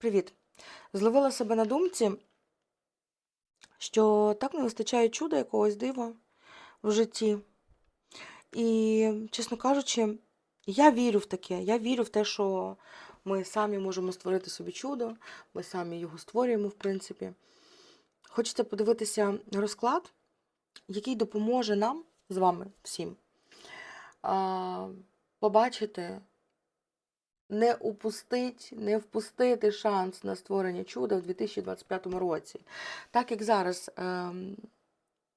Привіт. Зловила себе на думці, що так не вистачає чуда якогось дива в житті. І, чесно кажучи, я вірю в таке. Я вірю в те, що ми самі можемо створити собі чудо, ми самі його створюємо, в принципі. Хочеться подивитися розклад, який допоможе нам з вами всім побачити, не упустить, не впустити шанс на створення чуда в 2025 році. Так як зараз ем,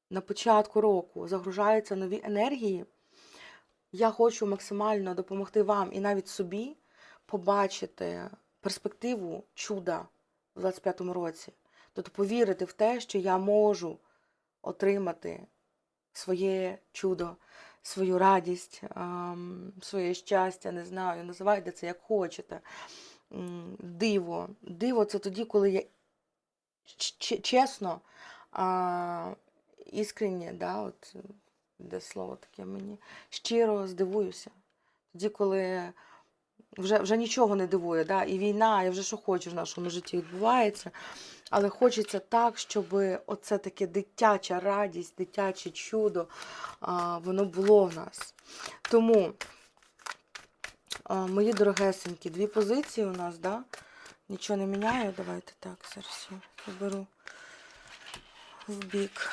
на початку року загружаються нові енергії, я хочу максимально допомогти вам і навіть собі побачити перспективу чуда в 2025 році. Тобто повірити в те, що я можу отримати своє чудо, свою радість, своє щастя, не знаю, називайте це як хочете. Диво. Диво це тоді, коли я чесно, а, іскренне, да, от, де слово таке мені, щиро здивуюся. Тоді, коли вже, вже нічого не дивує, да, і війна, і вже що хочеш в нашому житті відбувається. Але хочеться так, щоб оце таке дитяча радість, дитяче чудо, воно було в нас. Тому, мої дорогесенькі, дві позиції у нас, да? Нічого не міняю. Давайте так, зараз я заберу в бік.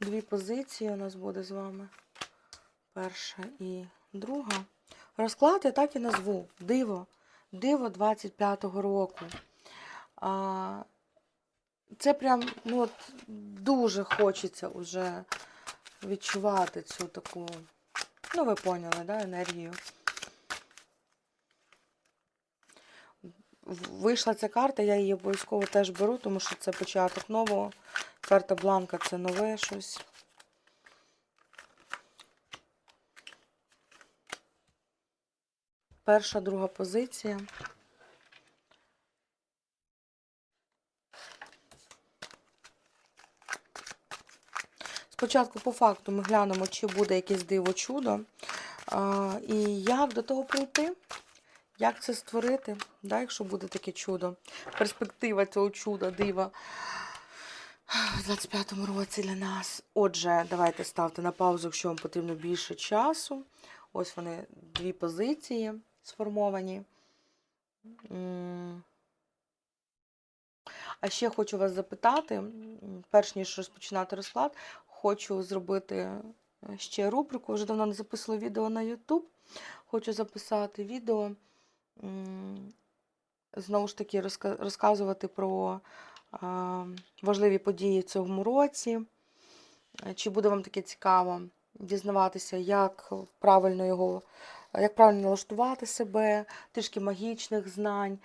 Дві позиції у нас буде з вами. Перша і друга. Розклад я так і назву. Диво. Диво 25-го року. А, це прям ну, от, дуже хочеться вже відчувати цю таку, ну ви поняли, да, енергію. Вийшла ця карта, я її обов'язково теж беру, тому що це початок нового. Карта бланка це нове щось. Перша, друга позиція. Спочатку по факту ми глянемо, чи буде якесь диво чудо. І як до того прийти, як це створити, да, якщо буде таке чудо. Перспектива цього чуда, дива в 25-му році для нас. Отже, давайте ставте на паузу, якщо вам потрібно більше часу. Ось вони дві позиції сформовані. А ще хочу вас запитати, перш ніж розпочинати розклад, хочу зробити е, ще рубрику. Вже давно не записувала відео на YouTube. Хочу записати відео, знову ж таки, розказувати про важливі події цьому році. Е, Чи буде вам таке цікаво дізнаватися, як правильно його, як правильно налаштувати себе, трішки магічних знань,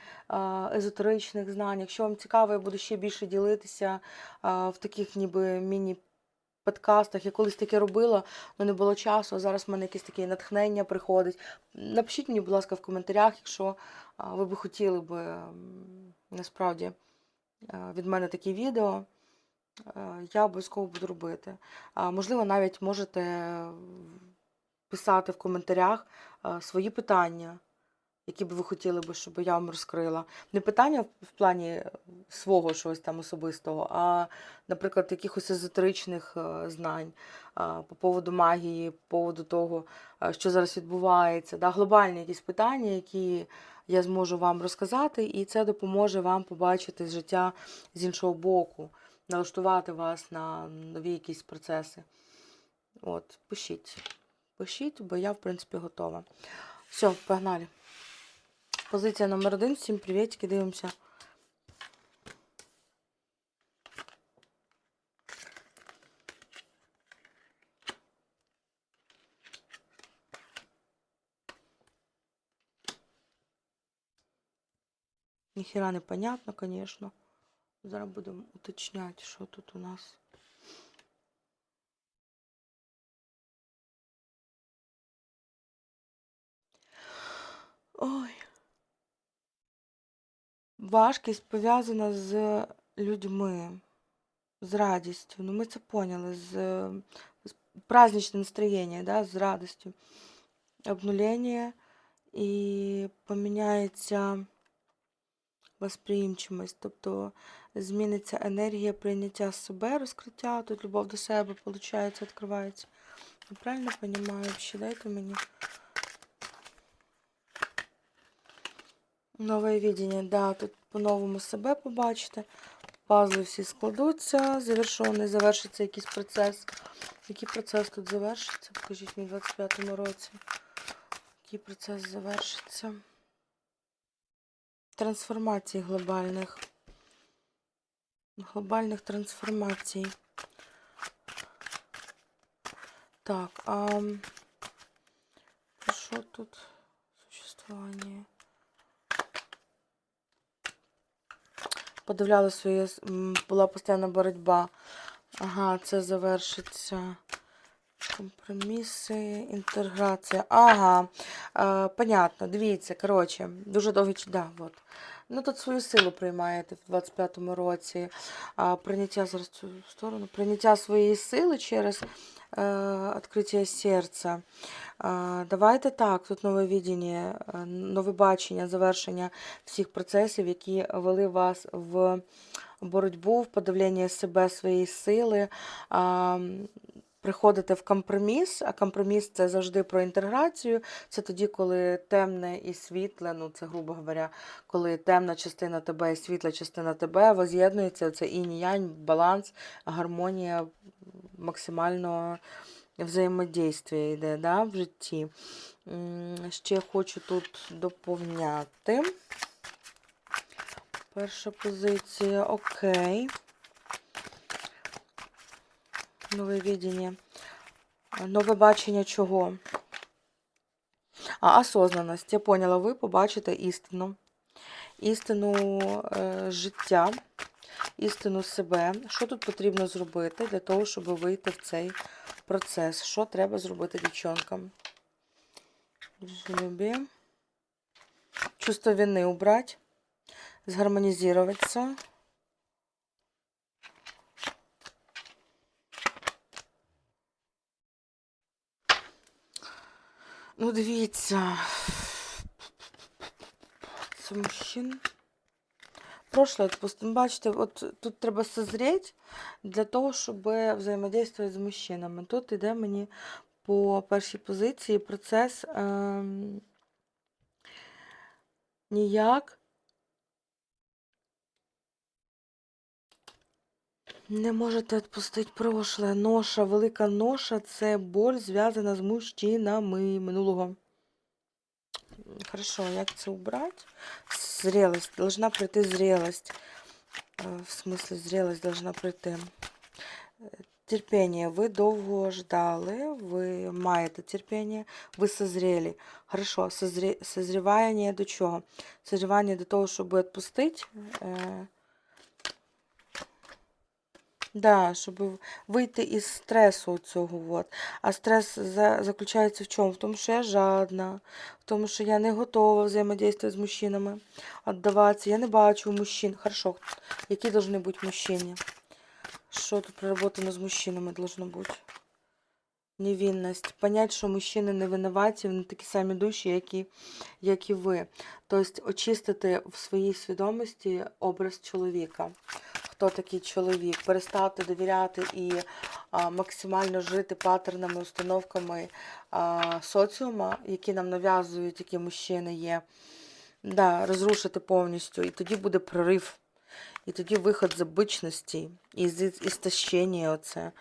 езотеричних знань. Якщо вам цікаво, я буду ще більше ділитися в таких ніби міні-подкастах. Я колись таке робила, але не було часу. А зараз в мене якесь таке натхнення приходить. Напишіть мені, будь ласка, в коментарях, якщо ви би хотіли би насправді від мене такі відео. Я обов'язково буду робити. Можливо, навіть можете писати в коментарях е, свої питання, які б ви хотіли щоб я вам розкрила. Не питання в плані свого щось там особистого, а, наприклад, якихось езотеричних е, знань по поводу магії, по поводу того, е, що зараз відбувається. Да? Глобальні якісь питання, які я зможу вам розказати, і це допоможе вам побачити життя з іншого боку налаштувати вас на нові якісь процеси. От, пишіть. Пишіть, бо я, в принципі, готова. Все, погнали. Позиція номер один. Всім привітки, дивимося. Ніхіра не понятно, звісно. Зараз будемо уточняти, що тут у нас. Ой. Важкість пов'язана з людьми. з радістю. Ну, ми це поняли. З, з праздничне настроєння, да, з радістю. Обнулення і поміняється восприимчивість, тобто зміниться енергія прийняття себе, розкриття, тут любов до себе, виходить, відкривається. Я правильно розумію? Ще дайте мені. Нове видіння, да, тут по-новому себе побачите. Пазли всі складуться, завершений, завершиться якийсь процес. Який процес тут завершиться? Покажіть мені в 25-му році. Який процес завершиться? Трансформацій глобальних. Глобальних трансформацій. Так, а що тут? Существування. Подивляли своє, була постійна боротьба. Ага, це завершиться. Компроміси, інтеграція. Ага, е, понятно, дивіться, коротше, дуже довгий. Да, от. Ну тут свою силу приймаєте в 25-му році. А, прийняття зараз цю сторону. Прийняття своєї сили через е, відкриття серця. Е, давайте так, тут нове відіння, е, нове бачення, завершення всіх процесів, які вели вас в боротьбу, в подавлення себе, своєї сили. Приходите в компроміс, а компроміс це завжди про інтеграцію. Це тоді, коли темне і світле, ну це, грубо говоря, коли темна частина тебе і світла частина тебе воз'єднується, це інь-янь, баланс, гармонія максимального взаємодействия йде да, в житті. Ще хочу тут доповняти. Перша позиція, окей. Нове відіння. Нове бачення чого? А, осознаність. Я поняла, ви побачите істину. Істину е, життя, істину себе. Що тут потрібно зробити для того, щоб вийти в цей процес? Що треба зробити дівчонкам? Дружелюбі. Чувство вини убрать. Згармонізуватися. Ну, дивіться. Це мужчин. Прошлое відпустимо. Бачите, от тут треба созріти для того, щоб взаємодействувати з мужчинами. Тут іде мені по першій позиції процес ем, ніяк не можете відпустити прошле. Ноша, велика ноша це боль зв'язана з мужчинами минулого. Хорошо, як це убрать? Зрелость. Должна прийти зрелость. Э, В смысле, зрелость должна прийти. Е, Терпіння. Ви довго ждали, ви маєте терпіння, ви созрели. Хорошо, созрі... созрівання до чого? Созрівання до того, щоб відпустити. Да, щоб вийти із стресу цього. От. А стрес за, заключається в чому? В тому, що я жадна, в тому, що я не готова взаємодействувати з мужчинами, віддаватися. Я не бачу мужчин. Хорошо, які повинні бути мужчини? Що тут проработано з мужчинами должно бути? Невинність. Понять, що мужчини не винуваті, вони такі самі душі, як і, як і ви. Тобто очистити в своїй свідомості образ чоловіка. Хто такий чоловік? Перестати довіряти і а, максимально жити паттернами, установками а, соціума, які нам нав'язують, які мужчини є. Да, розрушити повністю. І тоді буде прорив. І тоді виход з обичності, із істощення оце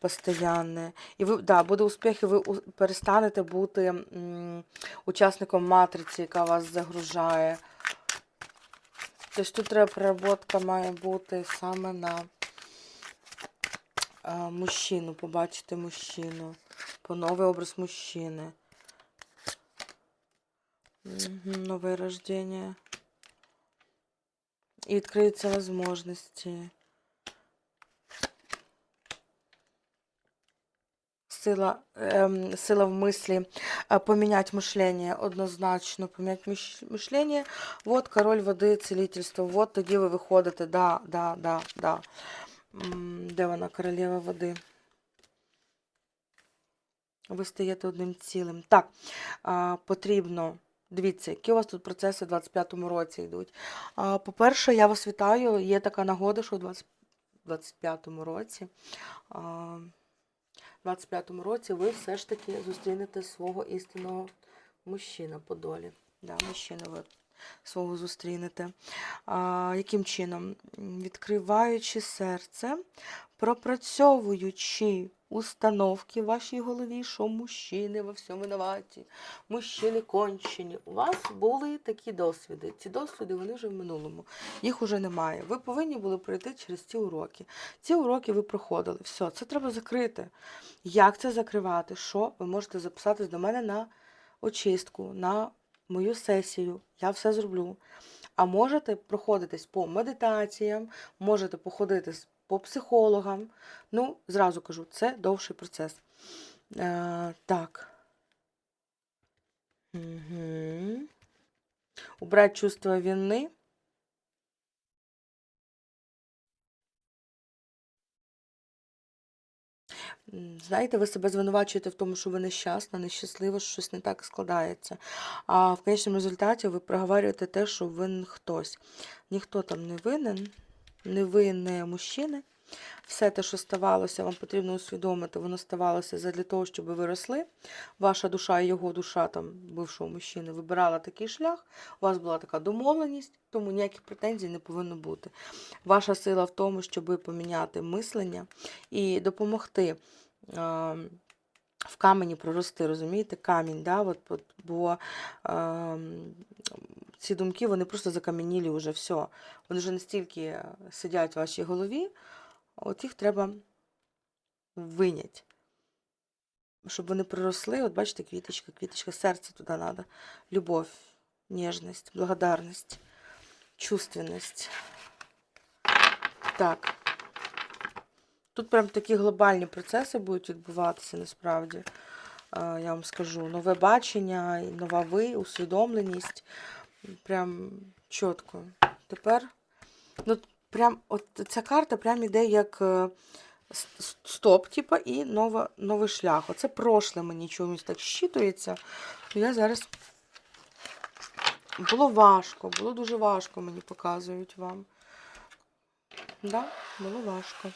постоянне. І ви, да, буде успіх, і ви перестанете бути м, учасником матриці, яка вас загружає. Тобто тут переработка має бути саме на мужчину, побачити мужчину. По новий образ мужчини. Нове рождення. І відкриються можливості. Сила, ем, сила в мислі е, поміняти мишлення однозначно, поміняти миш- мишлення. Вот король води, цілительство. Вот тоді ви виходите, да, да, да, да. Де вона, королева води? Ви стаєте одним цілим. Так, потрібно. Дивіться, які у вас тут процеси в 25-му році йдуть. По-перше, я вас вітаю. Є така нагода, що 20 25-му році. А, В 25-му році ви все ж таки зустрінете свого істинного мужчина по долі. Да, мужчину ви свого зустрінете. А, яким чином? Відкриваючи серце, пропрацьовуючи установки в вашій голові, що мужчини во всьому винуваті, мужчини кончені. У вас були такі досвіди. Ці досвіди вони вже в минулому. Їх уже немає. Ви повинні були пройти через ці уроки. Ці уроки ви проходили. Все, це треба закрити. Як це закривати? Що? Ви можете записатись до мене на очистку, на мою сесію. Я все зроблю. А можете проходитись по медитаціям, можете походити по психологам. Ну, зразу кажу, це довший процес. Е, так. Угу. Убрать чувство вины. Знаєте, ви себе звинувачуєте в тому, що ви нещасна, нещаслива, що щось не так складається. А в конечному результаті ви проговорюєте те, що винен хтось. Ніхто там не винен, не ви, не мужчини. Все те, що ставалося, вам потрібно усвідомити, воно ставалося задля того, щоб ви росли. Ваша душа і його душа, там, бившого мужчини, вибирала такий шлях. У вас була така домовленість, тому ніяких претензій не повинно бути. Ваша сила в тому, щоб поміняти мислення і допомогти в камені прорости, розумієте, камінь, да? от, от, бо а, ці думки вони просто закам'янілі вже все. Вони вже настільки сидять в вашій голові, от їх треба виняти. Щоб вони проросли, от бачите, квіточка, квіточка, серце туди треба. Любов, ніжність, благодарність, чувственність. Так. Тут прям такі глобальні процеси будуть відбуватися насправді. Е, Я вам скажу. Нове бачення, нова ви, усвідомленість. Прям чітко. Тепер, ну, прям, от ця карта прям іде як е, стоп, типа, і нова, новий шлях. Оце прошле мені чомусь так щитується. Я зараз. Було важко, було дуже важко, мені показують вам. Да, було важко.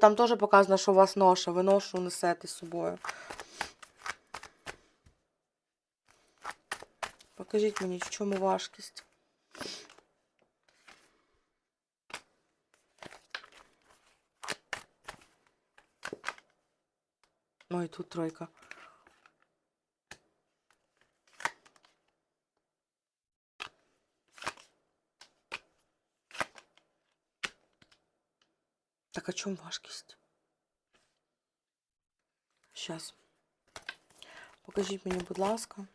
Там теж показано, що у вас ноша, ви ношу несете з собою. Покажіть мені, в чому важкість. Ой, тут тройка. Так, а чому важкість? Щас. Покажіть мені, будь ласка.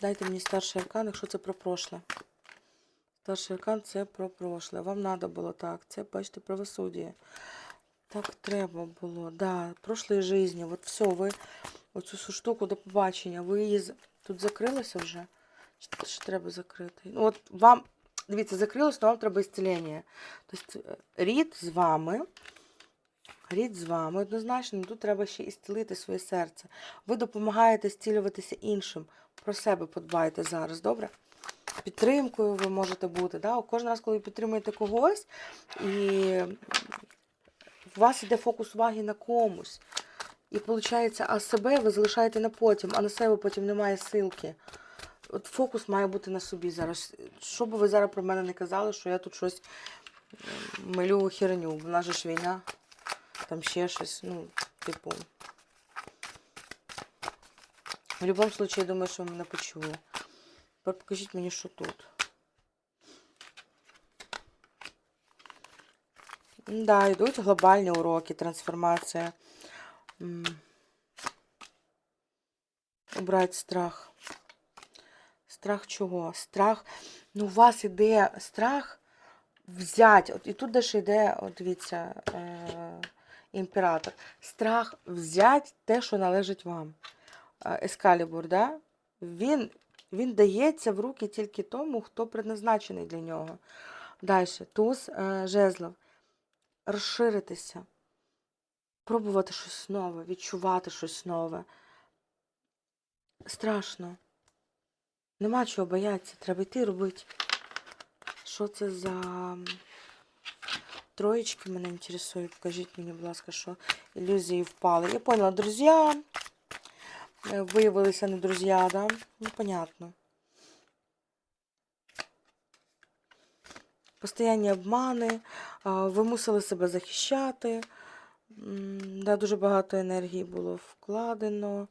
Дайте мені старший аркан, якщо це про прошле. Старший аркан це про прошле. Вам треба було так. Це, бачите, правосуддя. Так треба було. Да, прошлої житті. От все, ви оцю штуку до побачення. Ви її тут закрилися вже? Чи ще треба закрити? Ну, от вам, дивіться, закрилось, але вам треба ісцелення. Тобто е, рід з вами. Рід з вами однозначно, тут треба ще ісцілити своє серце. Ви допомагаєте зцілюватися іншим. Про себе подбайте зараз, добре? Підтримкою ви можете бути. Да? Кожен раз, коли підтримуєте когось, і у вас йде фокус уваги на комусь. І виходить, а себе ви залишаєте на потім, а на себе потім немає силки. От фокус має бути на собі зараз. Що би ви зараз про мене не казали, що я тут щось м, милю херню. В нас же ж війна, там ще щось, ну, типу. В будь-якому випадку, я думаю, що мене почули. Тепер покажіть мені, що тут. Да, йдуть глобальні уроки, трансформація. Убрати страх. Страх чого? Страх. Ну, у вас іде страх взяти. От і тут далі йде, от дивіться, е, імператор. Страх взяти те, що належить вам. Е, Ескалібур, да? Він Він дається в руки тільки тому, хто предназначений для нього. Далі, туз е, жезлов. Розширитися, пробувати щось нове, відчувати щось нове. Страшно. Нема чого боятися, треба йти робити. Що це за троєчки мене інтересують? Покажіть мені, будь ласка, що ілюзії впали. Я поняла, друзі. Е, Виявилися не друзі, да? Ну, понятно. Постоянні обмани, ви мусили себе захищати. Да, дуже багато енергії було вкладено.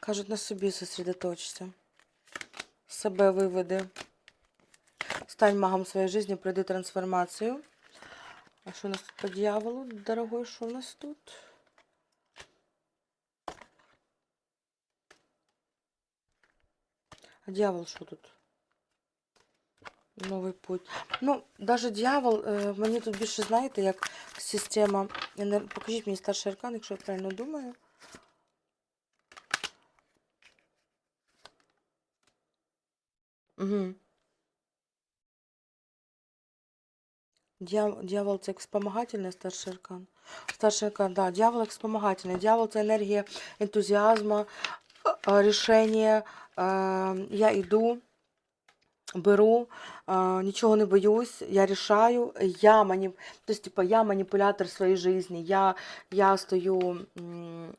Кажуть, на собі сосредоточся. Себе виведи. Стань магом своєї житті, пройди трансформацію. А що у нас тут по дьяволу? Дорогой, що у нас тут? А дьявол що тут? Новий путь. Ну, навіть дьявол, е, мені тут більше, знаєте, як система. Покажіть мені старший аркан, якщо я правильно думаю. Угу. Дьявол, це як вспомагательний старший аркан. Старший аркан, да, дьявол як вспомагательний. Дьявол це енергія ентузіазму, рішення. е, Я йду, беру, нічого не боюсь, я рішаю, я мані... тобто, типа, я маніпулятор своєї житті, я, я стою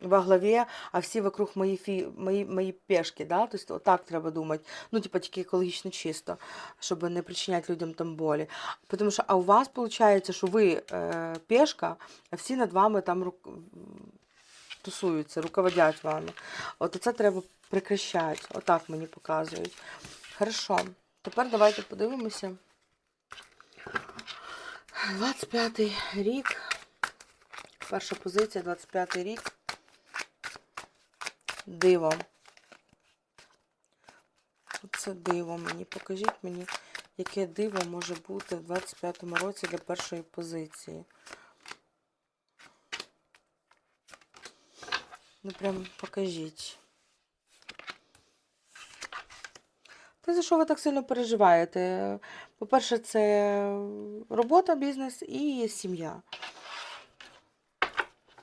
во главі, а всі вокруг мої, фі... мої, мої пешки, да? тобто, отак треба думати. Ну, типа, тільки екологічно чисто, щоб не причиняти людям там болі. Тому що, а у вас виходить, що ви е, пешка, а всі над вами там рук... тусуються, руководять вами. От це треба прекращати. Отак мені показують. Хорошо. Тепер давайте подивимося. 25-й рік. Перша позиція, 25-й рік. Диво. Це диво мені. Покажіть мені, яке диво може бути в 25-му році для першої позиції. Ну прям покажіть. Та за що ви так сильно переживаєте? По-перше, це робота, бізнес і сім'я.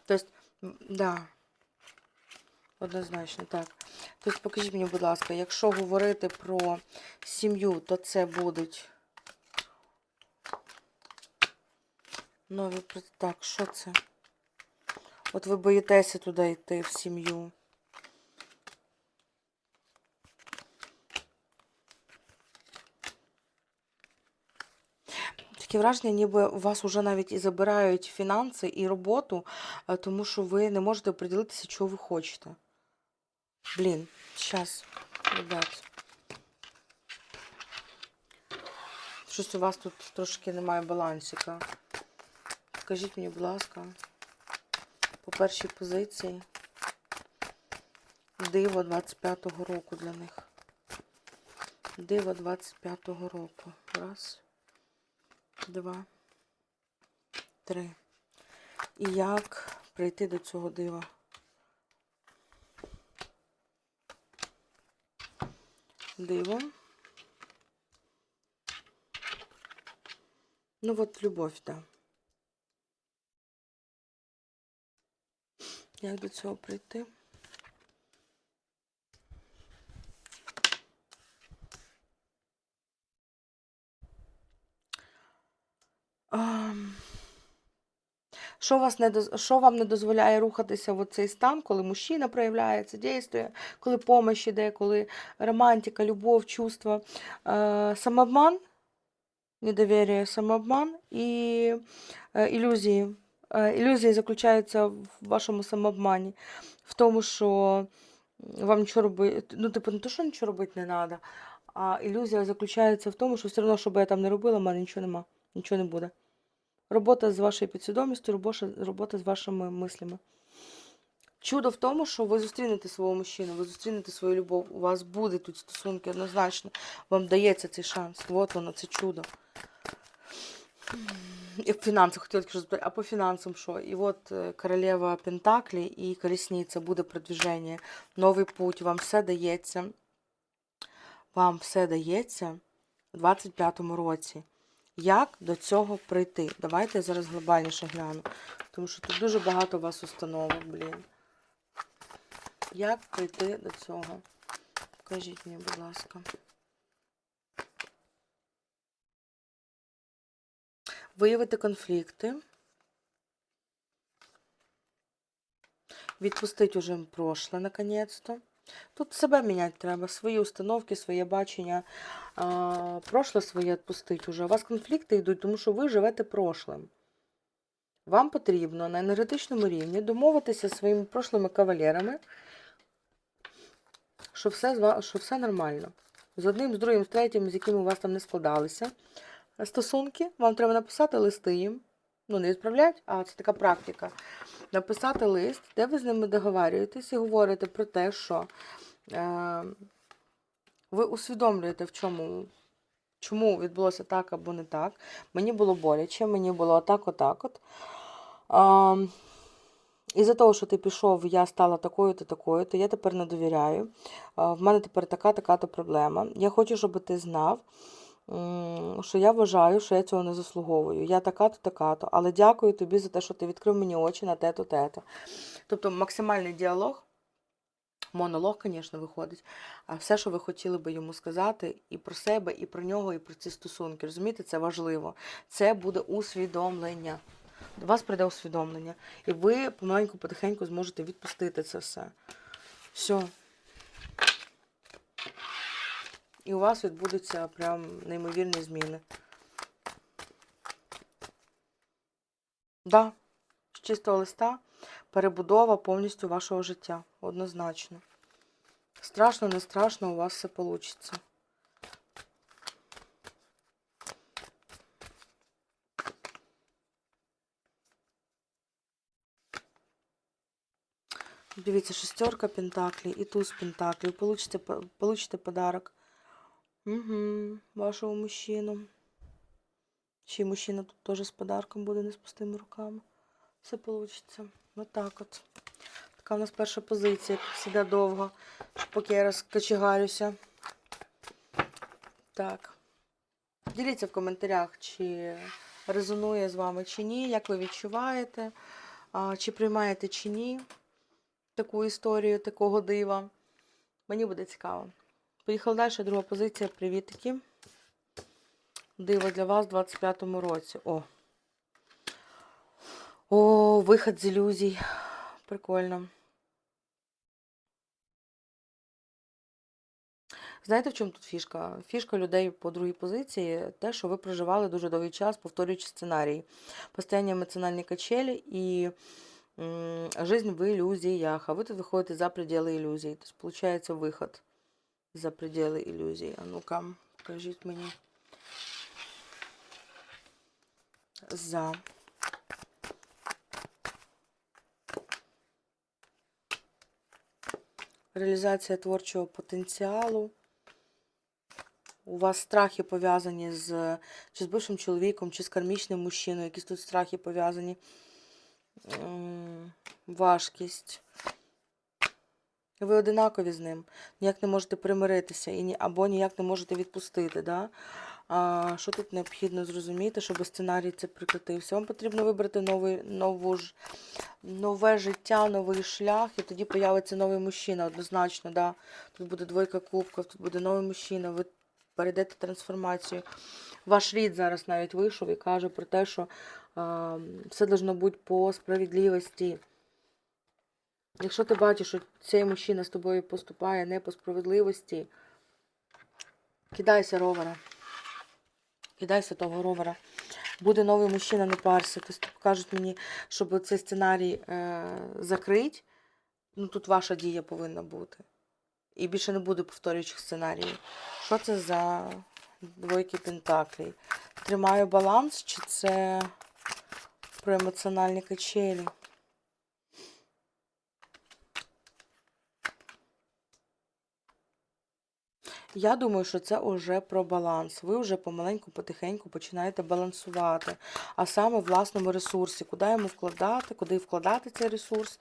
Тобто, да. Однозначно, так. Тобто, покажіть мені, будь ласка, якщо говорити про сім'ю, то це будуть нові Так, що це? От ви боїтеся туди йти в сім'ю. Таке враження, ніби у вас вже навіть і забирають фінанси і роботу, е, тому що ви не можете приділитися, чого ви хочете. Блін, зараз, ребят. Щось у вас тут трошки немає балансика. Скажіть мені, будь ласка, по першій позиції. Диво 25-го року для них. Диво 25-го року. Раз два, три. І як прийти до цього дива? Диво. Ну от любов, да. Як до цього прийти? Що, вас не що вам не дозволяє рухатися в цей стан, коли мужчина проявляється, дійствує, коли помощь іде, коли романтика, любов, чувства, е, самообман, недовір'я, самообман і е, ілюзії. Е, ілюзії заключаються в вашому самообмані, в тому, що вам нічого робити, ну, типу, не то, що нічого робити не треба, а ілюзія заключається в тому, що все одно, що би я там не робила, в мене нічого нема, нічого не буде. Робота з вашою підсвідомістю, робота, з вашими мислями. Чудо в тому, що ви зустрінете свого мужчину, ви зустрінете свою любов, у вас буде тут стосунки однозначно. Вам дається цей шанс. От воно, це чудо. І в фінансах хотіла тільки запитати, а по фінансам що? І от е, королева Пентаклі і колісниця буде продвіження, новий путь, вам все дається. Вам все дається у 25-му році. Як до цього прийти? Давайте я зараз глобальніше гляну. Тому що тут дуже багато у вас установок, блін. Як прийти до цього? Покажіть мені, будь ласка. Виявити конфлікти. Відпустити уже прошле, наконець-то. Тут себе міняти треба, свої установки, своє бачення. А, прошле своє відпустити уже. У вас конфлікти йдуть, тому що ви живете прошлим. Вам потрібно на енергетичному рівні домовитися зі своїми прошлими кавалерами, що все, що все нормально. З одним, з другим, з третім, з якими у вас там не складалися стосунки, вам треба написати листи їм. Ну, не відправляти, а це така практика. Написати лист, де ви з ними договарюєтесь і говорите про те, що е, ви усвідомлюєте, в чому, чому відбулося так або не так. Мені було боляче, мені було отак, отак. от. Е, із-за того, що ти пішов, я стала такою-то, такою-то, я тепер не довіряю. В мене тепер така, така-то проблема. Я хочу, щоб ти знав, що я вважаю, що я цього не заслуговую. Я така-то, така-то. Але дякую тобі за те, що ти відкрив мені очі на те-то, те-то. Тобто максимальний діалог, монолог, звісно, виходить. А все, що ви хотіли би йому сказати, і про себе, і про нього, і про ці стосунки. Розумієте, це важливо. Це буде усвідомлення. До вас прийде усвідомлення. І ви помаленьку, потихеньку зможете відпустити це все. Все. І у вас відбудуться прям неймовірні зміни. Да, з чистого листа перебудова повністю вашого життя. Однозначно. Страшно, не страшно, у вас все вийде. Дивіться, шестерка пентаклей і туз пентаклей. Получите, получите подарок. Угу, вашого мужчину. Й мужчина тут теж з подарком буде, не з пустими руками. Все вийде. Отак от. Така у нас перша позиція, завжди довго, поки я розкочегарюся. Так. Діліться в коментарях, чи резонує з вами чи ні, як ви відчуваєте, чи приймаєте чи ні таку історію, такого дива. Мені буде цікаво. Поїхали далі, друга позиція. Привітики. Диво для вас в 25-му році. О. О, вихід з ілюзій. Прикольно. Знаєте, в чому тут фішка? Фішка людей по другій позиції те, що ви проживали дуже довгий час, повторюючи сценарій. Постоянні емоціональні качелі і м, жизнь в ілюзіях. А ви тут виходите за пределы ілюзій. Тобто, виходить, виход за пределы ілюзій. А ну-ка, покажіть мені. За. Реалізація творчого потенціалу. У вас страхи пов'язані з чи з бившим чоловіком, чи з кармічним мужчиною, якісь тут страхи пов'язані. Важкість. Ви одинакові з ним. Ніяк не можете примиритися і ні, або ніяк не можете відпустити. Да? А, що тут необхідно зрозуміти, щоб сценарій це прекратився? Вам потрібно вибрати новий, нову нове життя, новий шлях, і тоді появиться новий мужчина, однозначно. Да? Тут буде двойка кубків, тут буде новий мужчина, ви перейдете трансформацію. Ваш рід зараз навіть вийшов і каже про те, що а, все должно бути по справедливості. Якщо ти бачиш, що цей мужчина з тобою поступає не по справедливості, кидайся ровера. Кидайся того ровера. Буде новий мужчина, не парся. Тобто кажуть мені, щоб цей сценарій е, закрити, ну тут ваша дія повинна бути. І більше не буде повторюючих сценаріїв. Що це за двойки пентаклей? Тримаю баланс, чи це про емоціональні качелі? Я думаю, що це вже про баланс. Ви вже помаленьку, потихеньку починаєте балансувати. А саме в власному ресурсі, куди йому вкладати, куди вкладати цей ресурс,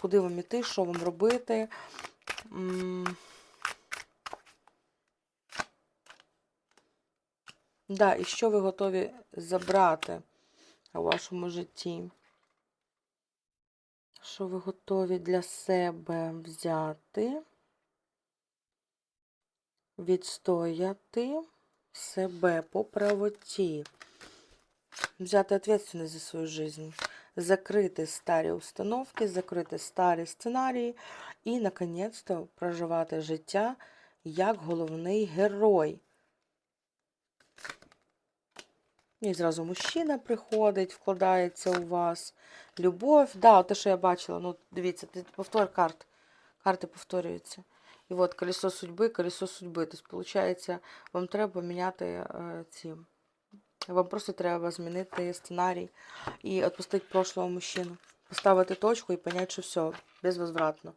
куди вам іти, що вам робити. Да, і що ви готові забрати у вашому житті? Що ви готові для себе взяти? Відстояти себе по правоті, взяти відповідальність за свою жизнь, закрити старі установки, закрити старі сценарії і, наконець-то, проживати життя як головний герой. І зразу мужчина приходить, вкладається у вас. Любов. Да, те, що я бачила. Ну, дивіться, повтор карт. Карти повторюються. І от колесо судьби, колесо судьби. Тобто, виходить, вам треба міняти ці. Вам просто треба змінити сценарій і відпустити прошлого мужчину. Поставити точку і зрозуміти, що все, безвозвратно.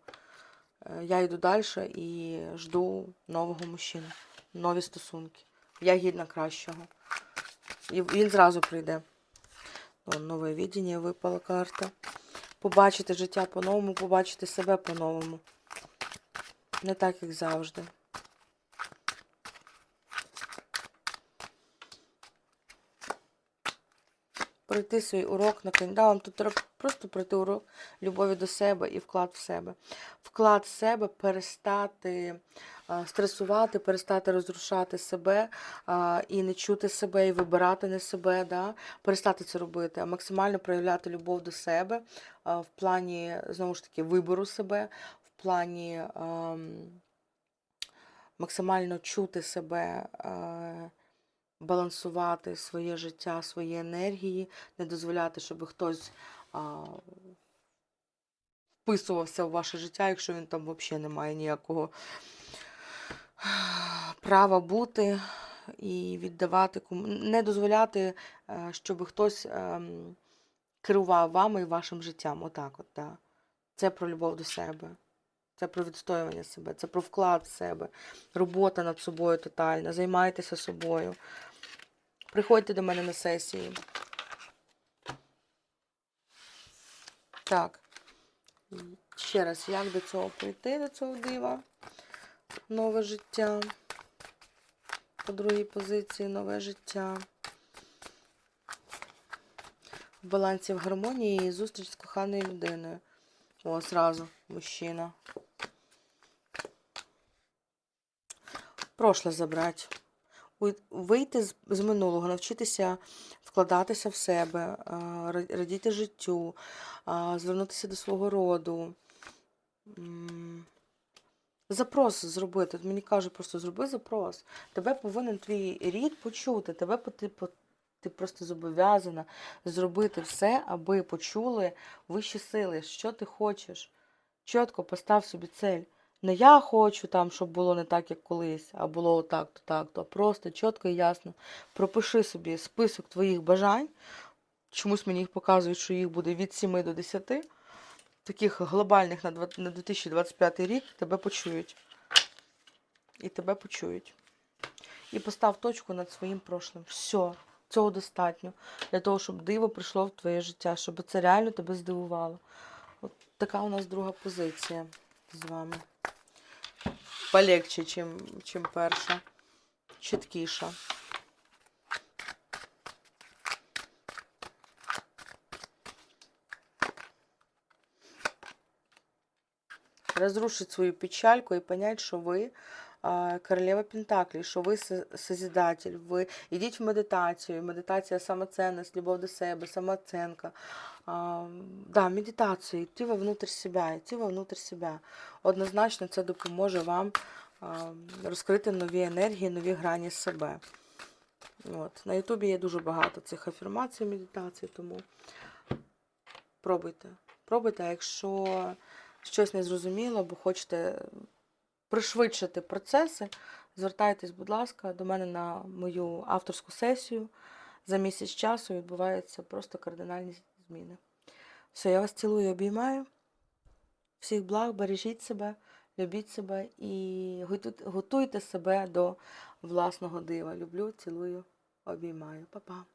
Е, Я йду далі і жду нового мужчину, нові стосунки. Я гідна кращого. І він зразу прийде. Нове віддіння випала карта. Побачити життя по-новому, побачити себе по-новому. Не так, як завжди. Пройти свій урок на кінець. Да, вам тут треба просто пройти урок любові до себе і вклад в себе. Вклад в себе перестати стресувати, перестати розрушати себе і не чути себе, і вибирати не себе, да? перестати це робити, а максимально проявляти любов до себе в плані, знову ж таки, вибору себе, плані. ам, максимально чути себе, е, балансувати своє життя, свої енергії, не дозволяти, щоб хтось а, вписувався в ваше життя, якщо він там взагалі не має ніякого права бути і віддавати кому. Не дозволяти, е, щоб хтось ем, керував вами і вашим життям. Отак от, да. Це про любов до себе. Це про відстоювання себе, це про вклад в себе, робота над собою тотальна. Займайтеся собою. Приходьте до мене на сесії. Так. Ще раз, як до цього прийти, до цього дива? Нове життя. По другій позиції нове життя. В балансі в гармонії і зустріч з коханою людиною. О, сразу мужчина. Прошле забрати. Вийти з, минулого, навчитися вкладатися в себе, радіти життю, звернутися до свого роду. Запрос зробити. Мені кажуть, просто зроби запрос. Тебе повинен твій рід почути. Тебе ти просто зобов'язана зробити все, аби почули вищі сили, що ти хочеш. Чітко постав собі цель. Не я хочу там, щоб було не так, як колись, а було отак, то так, то просто чітко і ясно. Пропиши собі список твоїх бажань. Чомусь мені їх показують, що їх буде від 7 до 10. Таких глобальних на 2025 рік тебе почують. І тебе почують. І постав точку над своїм прошлим. Все, цього достатньо для того, щоб диво прийшло в твоє життя, щоб це реально тебе здивувало. Така у нас друга позиція з вами. Полегче, чим, чим перша. Чіткіша. Разрушить свою печальку и понять, що ви королева Пентаклей, що ви со- созидатель, ви йдіть в медитацію. Медитація самоцінність, любов до себе, самооценка. Да, медитацію, йти вовнутрь себе, йти вовнутрь себе. Однозначно це допоможе вам розкрити нові енергії, нові грані себе. От. На Ютубі є дуже багато цих афірмацій, медитацій, тому пробуйте. Пробуйте, а якщо щось не зрозуміло, або хочете пришвидшити процеси, звертайтесь, будь ласка, до мене на мою авторську сесію. За місяць часу відбуваються просто кардинальні зміни. Все, я вас цілую, обіймаю. Всіх благ, бережіть себе, любіть себе і готуйте- себе до власного дива. Люблю, цілую, обіймаю. Па-па.